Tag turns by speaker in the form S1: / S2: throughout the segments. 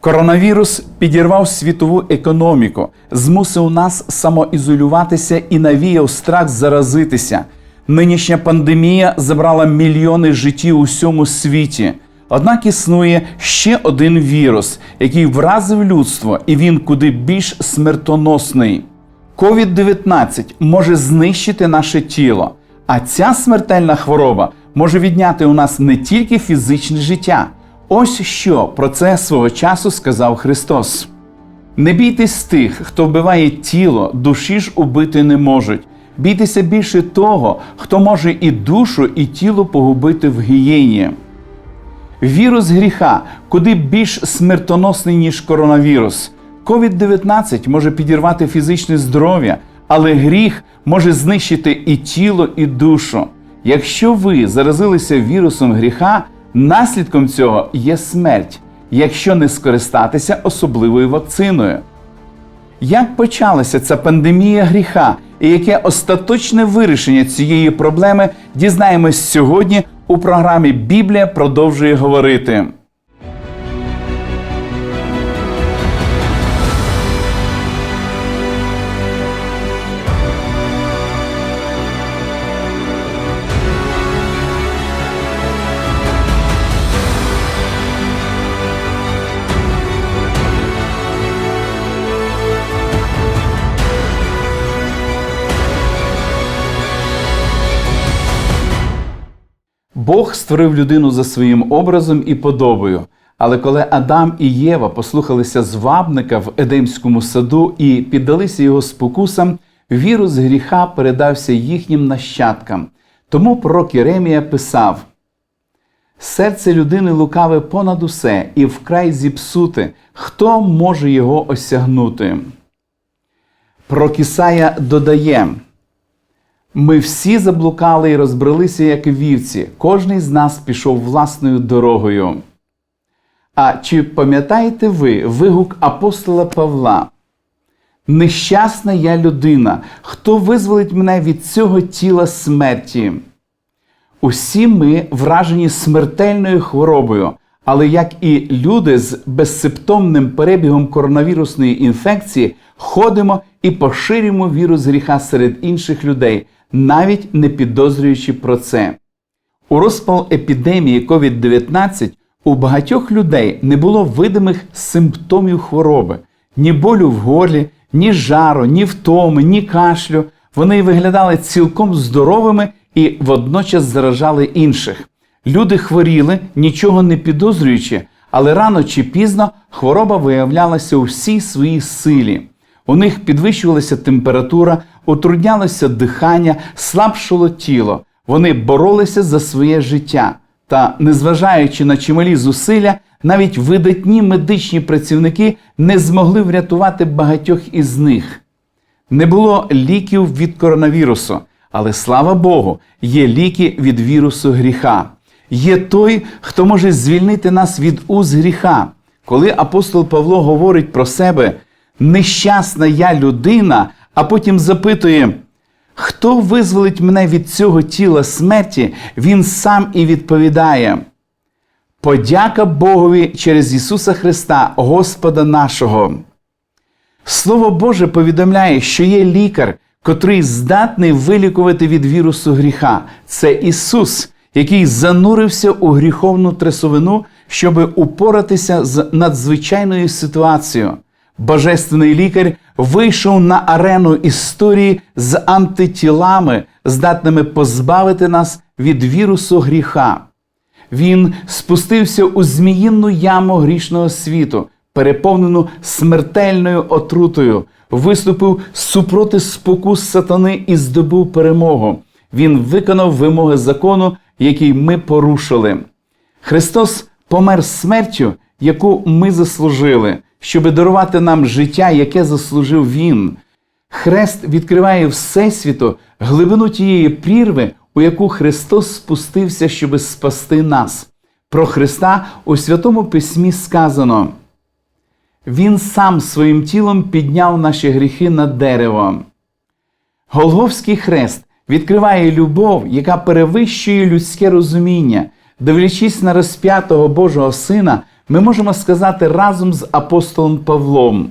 S1: Коронавірус підірвав світову економіку, змусив нас самоізолюватися і навіяв страх заразитися. Нинішня пандемія забрала мільйони життів у всьому світі. Однак існує ще один вірус, який вразив людство, і він куди більш смертоносний. COVID-19 може знищити наше тіло, а ця смертельна хвороба може відняти у нас не тільки фізичне життя. Ось що про це свого часу сказав Христос. Не бійтесь тих, хто вбиває тіло, душі ж убити не можуть. Бійтеся більше того, хто може і душу, і тіло погубити в гієні. Вірус гріха куди більш смертоносний, ніж коронавірус. COVID-19 може підірвати фізичне здоров'я, але гріх може знищити і тіло, і душу. Якщо ви заразилися вірусом гріха, наслідком цього є смерть, якщо не скористатися особливою вакциною. Як почалася ця пандемія гріха і яке остаточне вирішення цієї проблеми дізнаємось сьогодні у програмі Біблія продовжує говорити. Бог створив людину за своїм образом і подобою. Але коли Адам і Єва послухалися звабника в Едемському саду і піддалися його спокусам, вірус гріха передався їхнім нащадкам. Тому пророк Єремія писав: Серце людини лукаве понад усе і вкрай зіпсуте, хто може його осягнути? Пророк Ісая додає. Ми всі заблукали і розбрелися, як вівці. Кожний з нас пішов власною дорогою. А чи пам'ятаєте ви вигук апостола Павла? Нещасна я людина, хто визволить мене від цього тіла смерті? Усі ми вражені смертельною хворобою, але як і люди з безсимптомним перебігом коронавірусної інфекції, ходимо і поширюємо вірус гріха серед інших людей, навіть не підозрюючи про це. У розпал епідемії COVID-19 у багатьох людей не було видимих симптомів хвороби: ні болю в горлі, ні жару, ні втоми, ні кашлю. Вони виглядали цілком здоровими і водночас заражали інших. Люди хворіли, нічого не підозрюючи, але рано чи пізно хвороба виявлялася у всій своїй силі. У них підвищувалася температура, утруднялося дихання, слабшало тіло. Вони боролися за своє життя. Та, незважаючи на чималі зусилля, навіть видатні медичні працівники не змогли врятувати багатьох із них. Не було ліків від коронавірусу, але слава Богу, є ліки від вірусу гріха. Є той, хто може звільнити нас від уз гріха. Коли апостол Павло говорить про себе, нещасна я людина, а потім запитує, хто визволить мене від цього тіла смерті, він сам і відповідає. Подяка Богові через Ісуса Христа, Господа нашого. Слово Боже повідомляє, що є лікар, котрий здатний вилікувати від вірусу гріха. Це Ісус, який занурився у гріховну трясовину, щоб упоратися з надзвичайною ситуацією. Божественний лікар вийшов на арену історії з антитілами, здатними позбавити нас від вірусу гріха. Він спустився у зміїнну яму грішного світу, переповнену смертельною отрутою, виступив супроти спокус сатани і здобув перемогу. Він виконав вимоги закону, який ми порушили. Христос помер смертю, яку ми заслужили, щоб дарувати нам життя, яке заслужив Він. Хрест відкриває Всесвіту глибину тієї прірви, у яку Христос спустився, щоб спасти нас. Про Христа у Святому Письмі сказано: Він сам своїм тілом підняв наші гріхи на дерево. Голговський хрест відкриває любов, яка перевищує людське розуміння. Дивлячись на розп'ятого Божого Сина, ми можемо сказати разом з апостолом Павлом.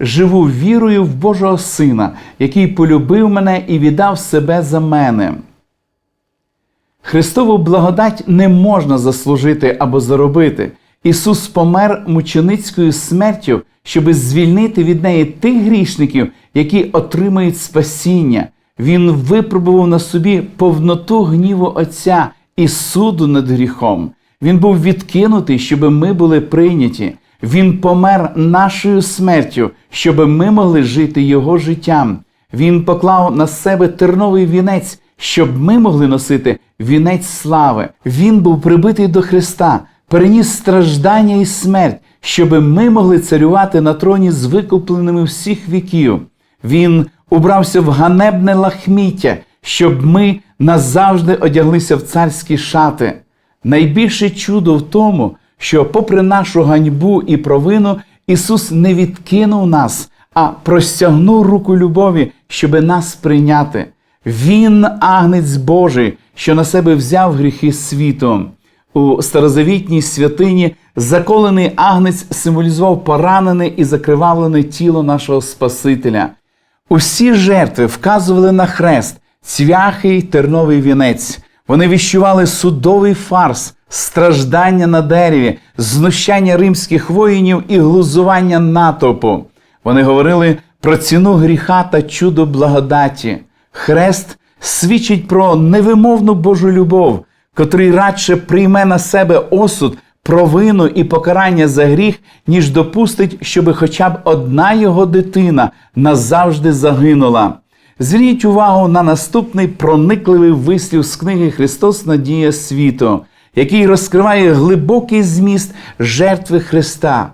S1: Живу вірою в Божого Сина, який полюбив мене і віддав себе за мене. Христову благодать не можна заслужити або заробити. Ісус помер мученицькою смертю, щоби звільнити від неї тих грішників, які отримають спасіння. Він випробував на собі повноту гніву Отця і суду над гріхом. Він був відкинутий, щоб ми були прийняті. Він помер нашою смертю, щоб ми могли жити Його життям. Він поклав на себе терновий вінець, щоб ми могли носити вінець слави. Він був прибитий до Христа, переніс страждання і смерть, щоб ми могли царювати на троні з викупленими всіх віків. Він убрався в ганебне лахміття, щоб ми назавжди одяглися в царські шати. Найбільше чудо в тому, що, попри нашу ганьбу і провину, Ісус не відкинув нас, а простягнув руку любові, щоби нас прийняти. Він агнець Божий, що на себе взяв гріхи світу. У старозавітній святині заколений агнець символізував поранене і закривавлене тіло нашого Спасителя. Усі жертви вказували на хрест, цвяхий терновий вінець. Вони віщували судовий фарс, страждання на дереві, знущання римських воїнів і глузування натовпу. Вони говорили про ціну гріха та чудо благодаті. Хрест свідчить про невимовну Божу любов, котрий радше прийме на себе осуд, провину і покарання за гріх, ніж допустить, щоби хоча б одна його дитина назавжди загинула. Зверніть увагу на наступний проникливий вислів з книги Христос Надія світу, який розкриває глибокий зміст жертви Христа.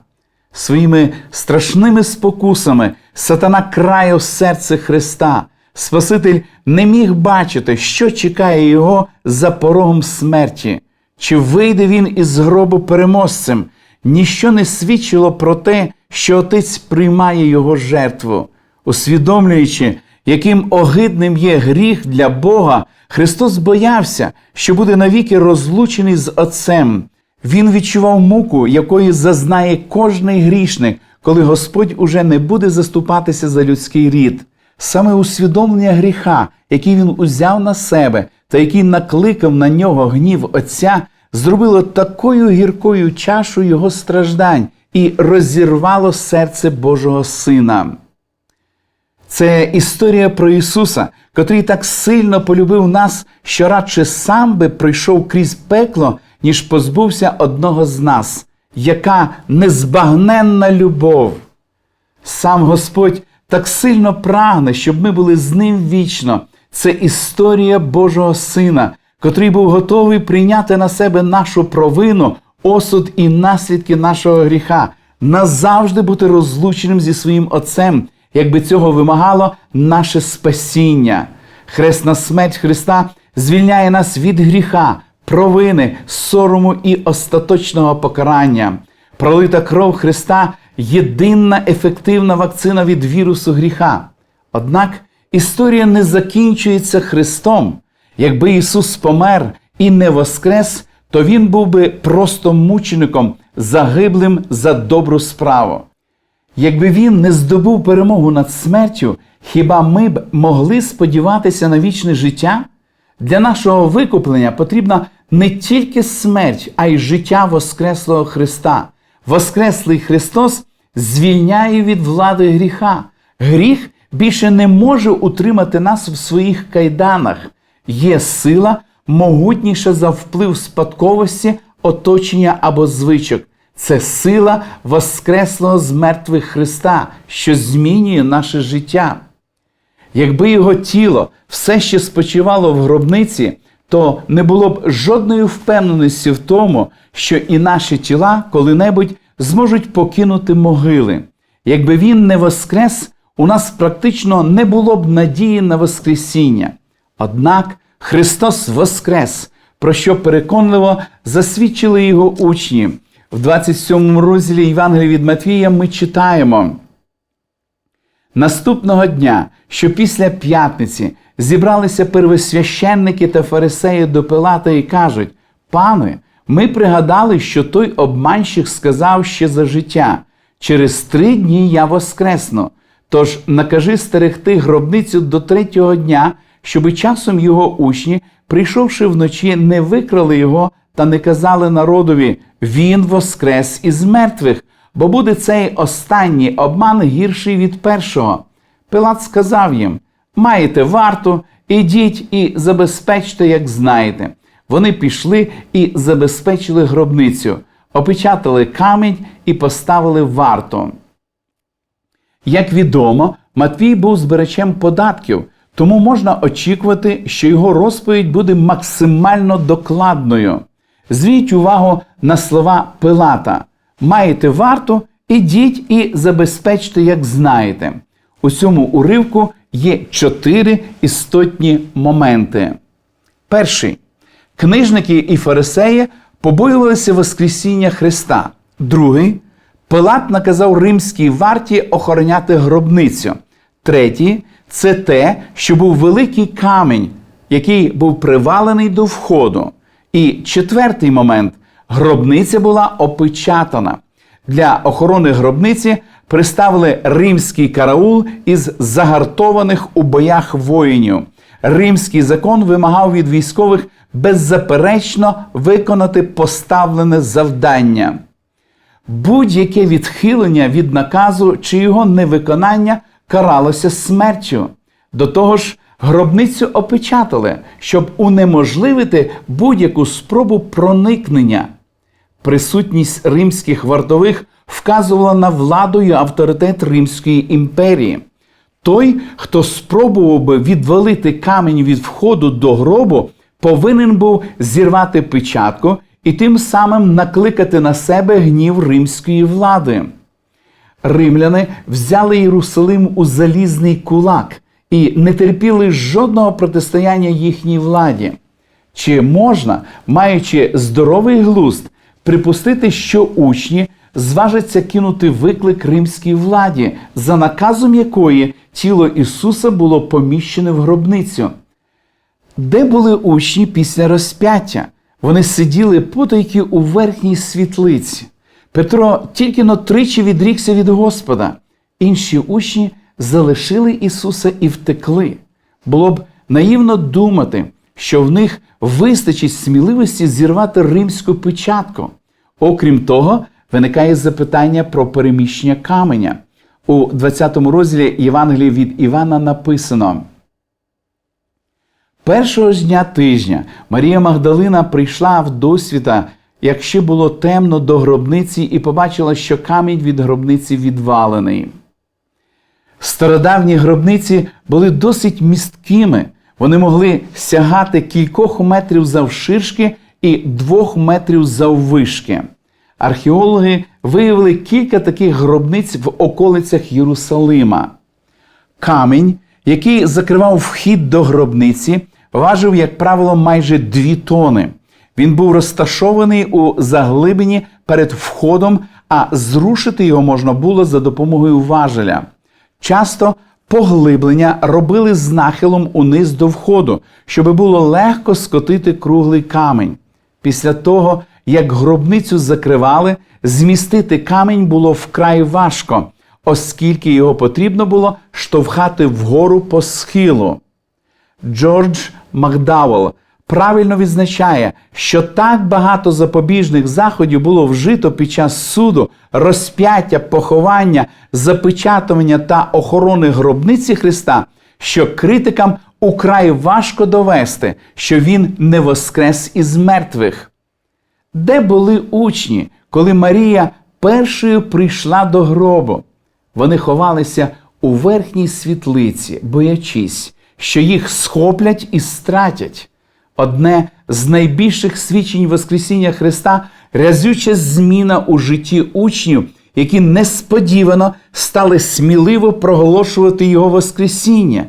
S1: Своїми страшними спокусами сатана краяв серце Христа. Спаситель не міг бачити, що чекає його за порогом смерті, чи вийде він із гробу переможцем. Ніщо не свідчило про те, що Отець приймає його жертву, усвідомлюючи, яким огидним є гріх для Бога, Христос боявся, що буде навіки розлучений з Отцем. Він відчував муку, якої зазнає кожний грішник, коли Господь уже не буде заступатися за людський рід. Саме усвідомлення гріха, який він узяв на себе та який накликав на нього гнів Отця, зробило такою гіркою чашу його страждань і розірвало серце Божого Сина. Це історія про Ісуса, котрий так сильно полюбив нас, що радше сам би пройшов крізь пекло, ніж позбувся одного з нас. Яка незбагненна любов! Сам Господь так сильно прагне, щоб ми були з ним вічно. Це історія Божого Сина, котрий був готовий прийняти на себе нашу провину, осуд і наслідки нашого гріха, назавжди бути розлученим зі своїм Отцем, якби цього вимагало наше спасіння. Хресна смерть Христа звільняє нас від гріха, провини, сорому і остаточного покарання. Пролита кров Христа єдина ефективна вакцина від вірусу гріха. Однак історія не закінчується Христом. Якби Ісус помер і не воскрес, то Він був би просто мучеником, загиблим за добру справу. Якби він не здобув перемогу над смертю, хіба ми б могли сподіватися на вічне життя? Для нашого викуплення потрібна не тільки смерть, а й життя Воскреслого Христа. Воскреслий Христос звільняє від влади гріха. Гріх більше не може утримати нас в своїх кайданах. Є сила, могутніша за вплив спадковості, оточення або звичок. Це сила Воскреслого з мертвих Христа, що змінює наше життя. Якби його тіло все ще спочивало в гробниці, то не було б жодної впевненості в тому, що і наші тіла коли-небудь зможуть покинути могили. Якби він не воскрес, у нас практично не було б надії на Воскресіння. Однак Христос воскрес, про що переконливо засвідчили його учні. В 27 розділі Євангелія від Матвія ми читаємо. Наступного дня, що після п'ятниці зібралися первосвященники та фарисеї до Пилата і кажуть: Пане, Ми пригадали, що той обманщик сказав ще за життя: через три дні я воскресну. Тож накажи стерегти гробницю до третього дня, щоби часом його учні, прийшовши вночі, не викрали його та не казали народові: Він воскрес із мертвих, бо буде цей останній обман гірший від першого. Пилат сказав їм: Маєте варту, ідіть і забезпечте, як знаєте. Вони пішли і забезпечили гробницю, опечатали камінь і поставили варту. Як відомо, Матвій був збирачем податків, тому можна очікувати, що його розповідь буде максимально докладною. Зверніть увагу на слова Пилата: маєте варту, ідіть і забезпечте, як знаєте. У цьому уривку є чотири істотні моменти. Перший. Книжники і фарисеї побоювалися Воскресіння Христа. Другий. Пилат наказав римській варті охороняти гробницю. Третій це те, що був великий камінь, який був привалений до входу. І четвертий момент гробниця була опечатана. Для охорони гробниці приставили римський караул із загартованих у боях воїнів. Римський закон вимагав від військових беззаперечно виконати поставлене завдання. Будь-яке відхилення від наказу чи його невиконання каралося смертю. До того ж, гробницю опечатали, щоб унеможливити будь-яку спробу проникнення. Присутність римських вартових вказувала на владу і авторитет Римської імперії. Той, хто спробував би відвалити камінь від входу до гробу, повинен був зірвати печатку і тим самим накликати на себе гнів римської влади. Римляни взяли Єрусалим у залізний кулак і не терпіли жодного протистояння їхній владі. Чи можна, маючи здоровий глузд, припустити, що учні зважаться кинути виклик римській владі, за наказом якої тіло Ісуса було поміщене в гробницю? Де були учні після розп'яття? Вони сиділи потайки у верхній світлиці. Петро тільки но тричі відрікся від Господа. Інші учні залишили Ісуса і втекли. Було б наївно думати, що в них вистачить сміливості зірвати римську печатку. Окрім того, виникає запитання про переміщення каменя. У 20 розділі Євангелії від Івана написано. Першого ж дня тижня Марія Магдалина прийшла в досвіта, як ще було темно до гробниці, і побачила, що камінь від гробниці відвалений. Стародавні гробниці були досить місткими. Вони могли сягати кількох метрів завширшки і двох метрів заввишки. Археологи виявили кілька таких гробниць в околицях Єрусалима. Камінь, який закривав вхід до гробниці, важив, як правило, майже дві тони. Він був розташований у заглибині перед входом, а зрушити його можна було за допомогою важеля. Часто поглиблення робили з нахилом униз до входу, щоб було легко скотити круглий камінь. Після того, як гробницю закривали, змістити камінь було вкрай важко, оскільки його потрібно було штовхати вгору по схилу. Джордж Макдауел правильно відзначає, що так багато запобіжних заходів було вжито під час суду, розп'яття, поховання, запечатування та охорони гробниці Христа, що критикам украй важко довести, що Він не воскрес із мертвих. Де були учні, коли Марія першою прийшла до гробу? Вони ховалися у верхній світлиці, боячись, що їх схоплять і стратять. Одне з найбільших свідчень Воскресіння Христа рязюча зміна у житті учнів, які несподівано стали сміливо проголошувати Його Воскресіння.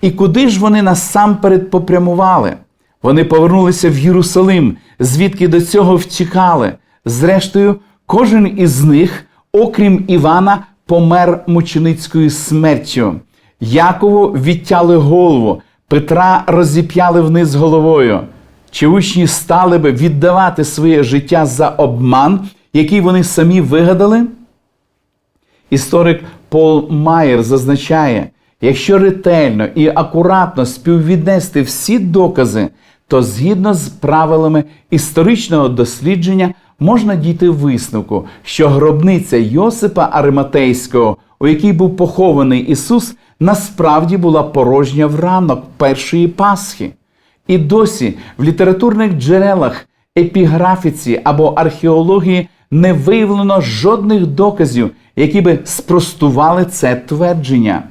S1: І куди ж вони насамперед попрямували? Вони повернулися в Єрусалим, звідки до цього втікали. Зрештою, кожен із них, окрім Івана, помер мученицькою смертю. Якову відтяли голову, Петра розіп'яли вниз головою. чи учні стали би віддавати своє життя за обман, який вони самі вигадали? Історик Пол Майер зазначає, якщо ретельно і акуратно співвіднести всі докази, то згідно з правилами історичного дослідження можна дійти висновку, що гробниця Йосипа Ариматейського, у якій був похований Ісус, насправді була порожня в ранок першої Пасхи. І досі в літературних джерелах, епіграфіці або археології не виявлено жодних доказів, які би спростували це твердження.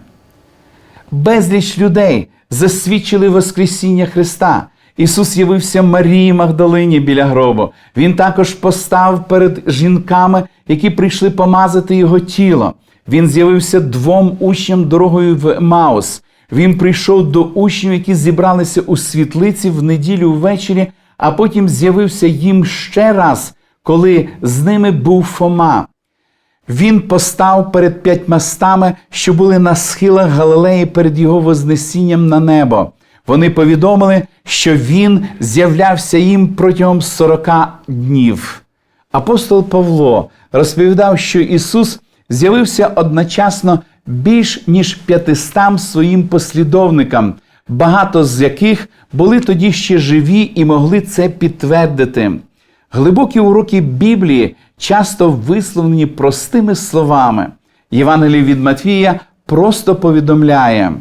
S1: Безліч людей засвідчили Воскресіння Христа. Ісус явився Марії Магдалині біля гробу. Він також постав перед жінками, які прийшли помазати його тіло. Він з'явився двом учням дорогою в Маус. Він прийшов до учнів, які зібралися у світлиці в неділю ввечері, а потім з'явився їм ще раз, коли з ними був Фома. Він постав перед п'ятьмастами, що були на схилах Галилеї перед його вознесінням на небо. Вони повідомили, що він з'являвся їм протягом 40 днів. Апостол Павло розповідав, що Ісус з'явився одночасно більш ніж п'ятистам своїм послідовникам, багато з яких були тоді ще живі і могли це підтвердити. Глибокі уроки Біблії часто висловлені простими словами. Євангелій від Матвія просто повідомляє.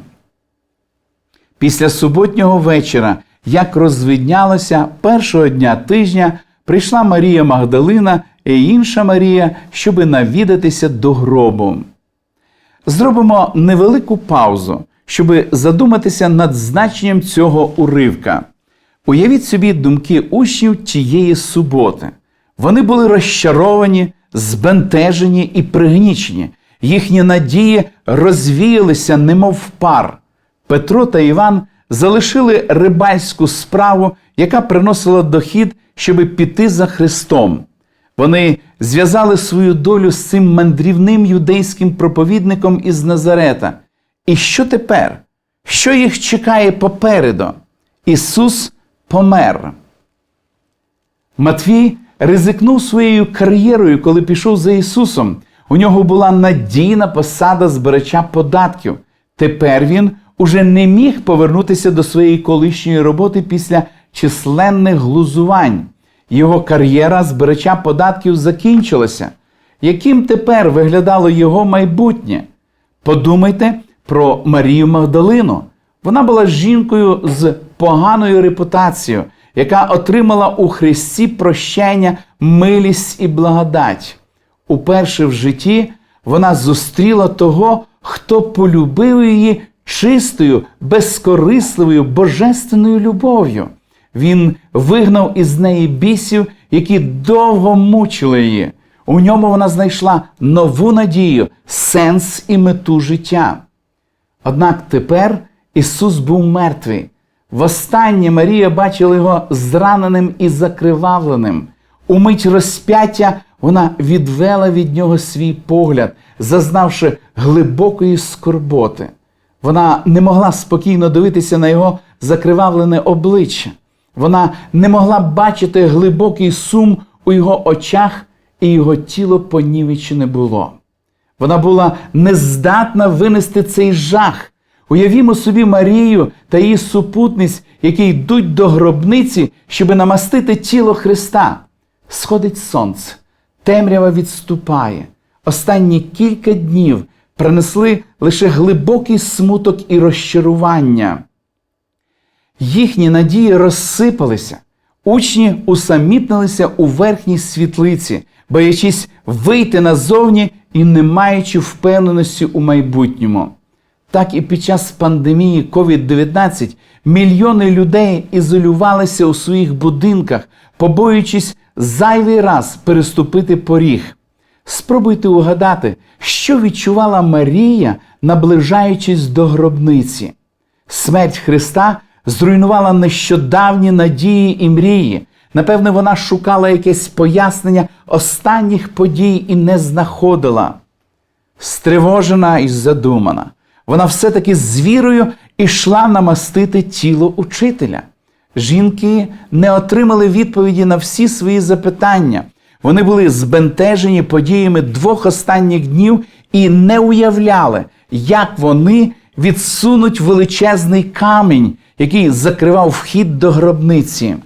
S1: Після суботнього вечора, як розвиднялося першого дня тижня, прийшла Марія Магдалина і інша Марія, щоби навідатися до гробу. Зробимо невелику паузу, щоби задуматися над значенням цього уривка. Уявіть собі думки учнів тієї суботи. Вони були розчаровані, збентежені і пригнічені. Їхні надії розвіялися, немов пар. Петро та Іван залишили рибальську справу, яка приносила дохід, щоби піти за Христом. Вони зв'язали свою долю з цим мандрівним юдейським проповідником із Назарета. І що тепер? Що їх чекає попереду? Ісус помер. Матвій ризикнув своєю кар'єрою, коли пішов за Ісусом. У нього була надійна посада збирача податків. Тепер він уже не міг повернутися до своєї колишньої роботи після численних глузувань. Його кар'єра збирача податків закінчилася. Яким тепер виглядало його майбутнє? Подумайте про Марію Магдалину. Вона була жінкою з поганою репутацією, яка отримала у Христі прощення, милість і благодать. Уперше в житті вона зустріла того, хто полюбив її чистою, безкорисливою, божественною любов'ю. Він вигнав із неї бісів, які довго мучили її. У ньому вона знайшла нову надію, сенс і мету життя. Однак тепер Ісус був мертвий. Востаннє Марія бачила його зраненим і закривавленим. У мить розп'яття вона відвела від нього свій погляд, зазнавши глибокої скорботи. Вона не могла спокійно дивитися на його закривавлене обличчя. Вона не могла бачити глибокий сум у його очах, і його тіло понівечене було. Вона була нездатна винести цей жах. Уявімо собі Марію та її супутниць, які йдуть до гробниці, щоби намастити тіло Христа. Сходить сонце, темрява відступає. Останні кілька днів принесли лише глибокий смуток і розчарування. Їхні надії розсипалися, учні усамітнилися у верхній світлиці, боячись вийти назовні і не маючи впевненості у майбутньому. Так і під час пандемії COVID-19 мільйони людей ізолювалися у своїх будинках, побоюючись зайвий раз переступити поріг. Спробуйте угадати, що відчувала Марія, наближаючись до гробниці. Смерть Христа зруйнувала нещодавні надії і мрії. Напевне, вона шукала якесь пояснення останніх подій і не знаходила. Стривожена і задумана, вона все-таки з вірою ішла намастити тіло учителя. Жінки не отримали відповіді на всі свої запитання. Вони були збентежені подіями двох останніх днів і не уявляли, як вони відсунуть величезний камінь, який закривав вхід до гробниці.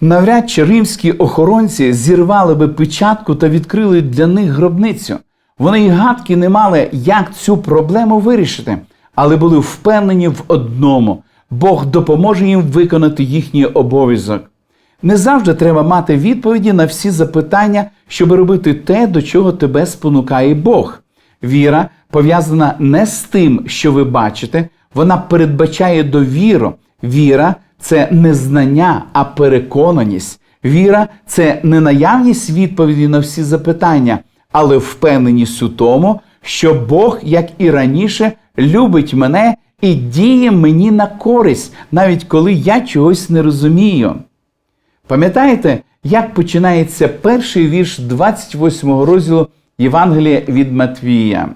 S1: Навряд чи римські охоронці зірвали би печатку та відкрили для них гробницю. Вони й гадки не мали, як цю проблему вирішити, але були впевнені в одному: Бог допоможе їм виконати їхній обов'язок. Не завжди треба мати відповіді на всі запитання, щоб робити те, до чого тебе спонукає Бог. Віра пов'язана не з тим, що ви бачите, вона передбачає довіру. Віра це не знання, а переконаність. Віра це не наявність відповіді на всі запитання, але впевненість у тому, що Бог, як і раніше, любить мене і діє мені на користь, навіть коли я чогось не розумію. Пам'ятаєте, як починається перший вірш 28 розділу Євангелія від Матвія?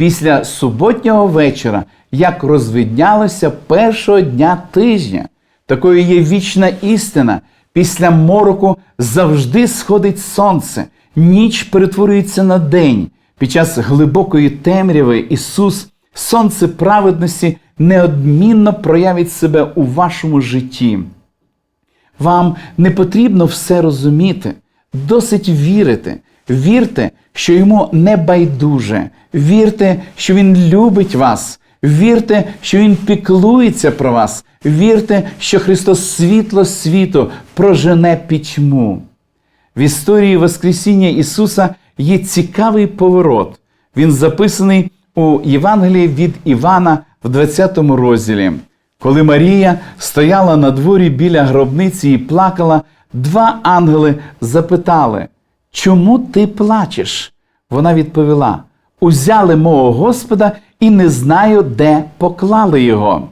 S1: Після суботнього вечора, як розвиднялося першого дня тижня, такою є вічна істина. Після мороку завжди сходить сонце, ніч перетворюється на день. Під час глибокої темряви Ісус, сонце праведності, неодмінно проявить себе у вашому житті. Вам не потрібно все розуміти, досить вірити. Вірте, що йому не байдуже. Вірте, що він любить вас. Вірте, що Він піклується про вас. Вірте, що Христос світло світу прожене пітьму. В історії Воскресіння Ісуса є цікавий поворот. Він записаний у Євангелії від Івана в 20 розділі. Коли Марія стояла на дворі біля гробниці і плакала, два ангели запитали, Чому ти плачеш? Вона відповіла: Узяли мого Господа і не знаю, де поклали його.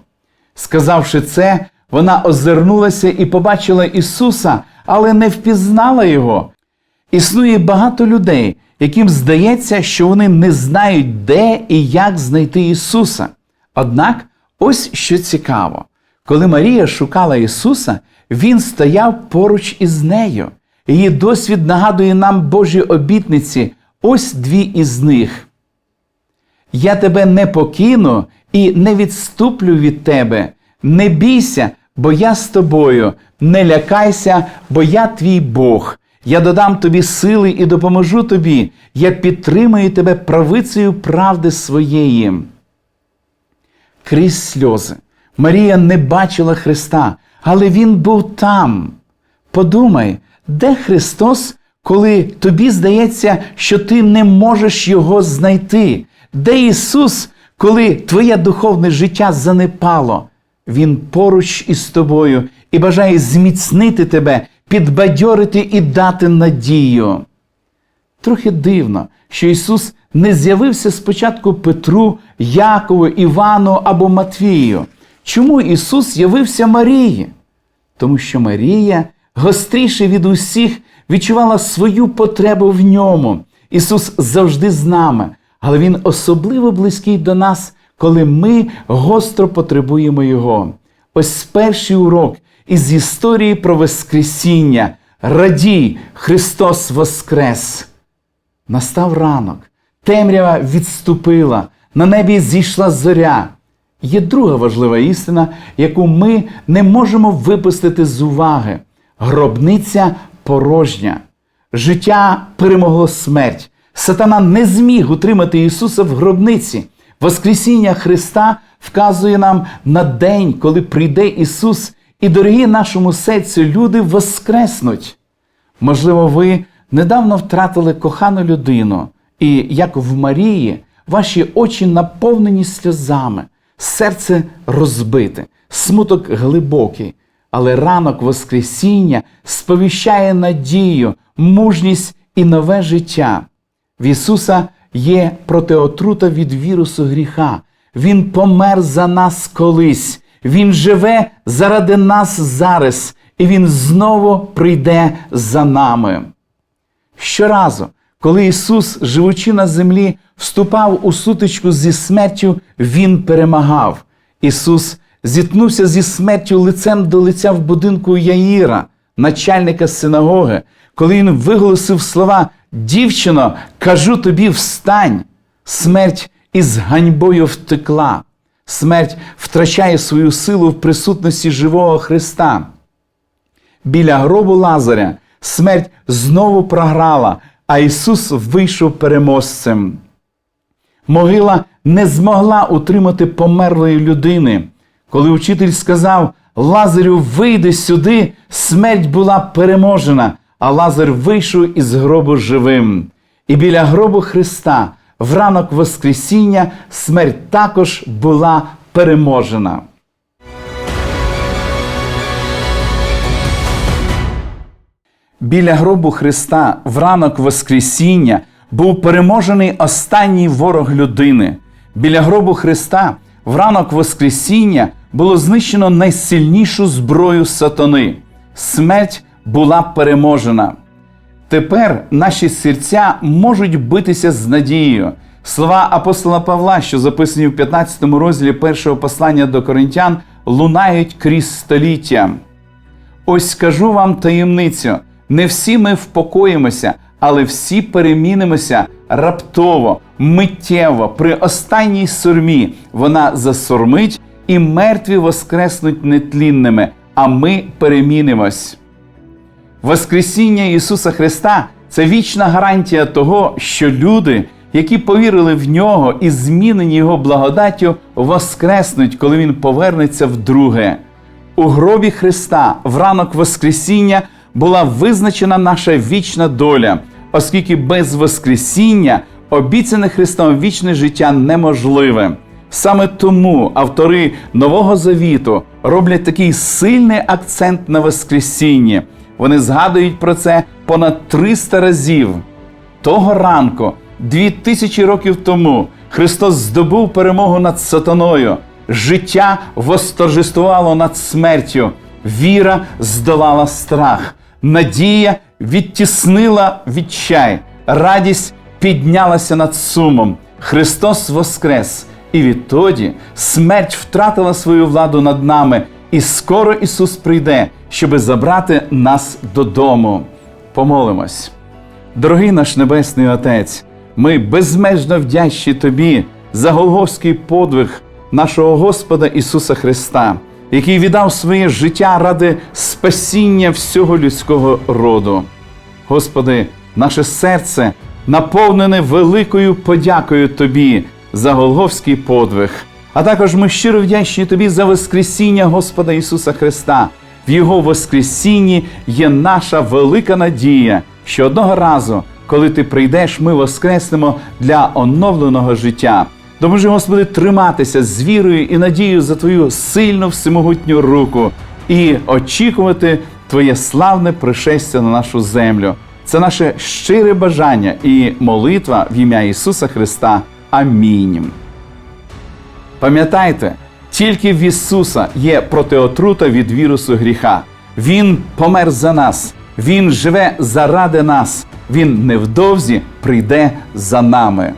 S1: Сказавши це, вона озирнулася і побачила Ісуса, але не впізнала Його. Існує багато людей, яким здається, що вони не знають, де і як знайти Ісуса. Однак, ось що цікаво, коли Марія шукала Ісуса, Він стояв поруч із нею. Її досвід нагадує нам Божі обітниці, ось дві із них. Я тебе не покину і не відступлю від тебе. Не бійся, бо я з тобою, не лякайся, бо я твій Бог. Я додам тобі сили і допоможу тобі. Я підтримую тебе правицею правди своєї. Крізь сльози. Марія не бачила Христа, але Він був там. Подумай, де Христос, коли тобі здається, що ти не можеш Його знайти? Де Ісус, коли твоє духовне життя занепало? Він поруч із тобою і бажає зміцнити тебе, підбадьорити і дати надію. Трохи дивно, що Ісус не з'явився спочатку Петру, Якову, Івану або Матвію. Чому Ісус з'явився Марії? Тому що Марія гостріше від усіх відчувала свою потребу в ньому. Ісус завжди з нами, але Він особливо близький до нас, коли ми гостро потребуємо Його. Ось перший урок із історії про Воскресіння. Радій, Христос Воскрес! Настав ранок, темрява відступила, на небі зійшла зоря. Є друга важлива істина, яку ми не можемо випустити з уваги. Гробниця порожня. Життя перемогло смерть. Сатана не зміг утримати Ісуса в гробниці. Воскресіння Христа вказує нам на день, коли прийде Ісус, і дорогі нашому серцю люди воскреснуть. Можливо, ви недавно втратили кохану людину, і, як в Марії, ваші очі наповнені сльозами, серце розбите, смуток глибокий, але ранок Воскресіння сповіщає надію, мужність і нове життя. В Ісуса є протиотрута від вірусу гріха. Він помер за нас колись, Він живе заради нас зараз, і Він знову прийде за нами. Щоразу, коли Ісус, живучи на землі, вступав у сутичку зі смертю, Він перемагав. Ісус зіткнувся зі смертю лицем до лиця в будинку Яїра, начальника синагоги, коли він виголосив слова Дівчино, кажу тобі, встань. Смерть із ганьбою втекла. Смерть втрачає свою силу в присутності живого Христа. Біля гробу Лазаря смерть знову програла, а Ісус вийшов переможцем. Могила не змогла утримати померлої людини. Коли учитель сказав Лазарю, вийди сюди, смерть була переможена, а Лазар вийшов із гробу живим. І біля гробу Христа в ранок Воскресіння смерть також була переможена. Біля гробу Христа в ранок Воскресіння був переможений останній ворог людини. Біля гробу Христа в ранок Воскресіння було знищено найсильнішу зброю сатани. Смерть була переможена. Тепер наші серця можуть битися з надією. Слова апостола Павла, що записані в 15 розділі першого послання до коринтян, лунають крізь століття. Ось скажу вам таємницю: не всі ми впокоїмося, але всі перемінимося раптово, миттєво, при останній сурмі вона засурмить, і мертві воскреснуть нетлінними, а ми перемінимось. Воскресіння Ісуса Христа це вічна гарантія того, що люди, які повірили в нього і змінені Його благодаттю, воскреснуть, коли Він повернеться вдруге. У гробі Христа в ранок Воскресіння була визначена наша вічна доля, оскільки без Воскресіння обіцяне Христом вічне життя неможливе. Саме тому автори Нового Завіту роблять такий сильний акцент на Воскресінні. Вони згадують про це понад 300 разів. Того ранку, дві тисячі років тому, Христос здобув перемогу над сатаною. Життя восторжествувало над смертю, віра здолала страх, надія відтіснила відчай, радість піднялася над сумом. Христос воскрес, і відтоді смерть втратила свою владу над нами, і скоро Ісус прийде, щоби забрати нас додому. Помолимось. Дорогий наш Небесний Отець, ми безмежно вдячні Тобі за Голговський подвиг нашого Господа Ісуса Христа, який віддав своє життя ради спасіння всього людського роду. Господи, наше серце наповнене великою подякою Тобі за Голговський подвиг. А також ми щиро вдячні Тобі за Воскресіння Господа Ісуса Христа. В Його Воскресінні є наша велика надія, що одного разу, коли ти прийдеш, ми воскреснемо для оновленого життя. Доможи, Господи, триматися з вірою і надією за Твою сильну всемогутню руку і очікувати Твоє славне пришестя на нашу землю. Це наше щире бажання і молитва в ім'я Ісуса Христа. Амінь. Пам'ятайте, тільки в Ісуса є протиотрута від вірусу гріха. Він помер за нас, Він живе заради нас, Він невдовзі прийде за нами.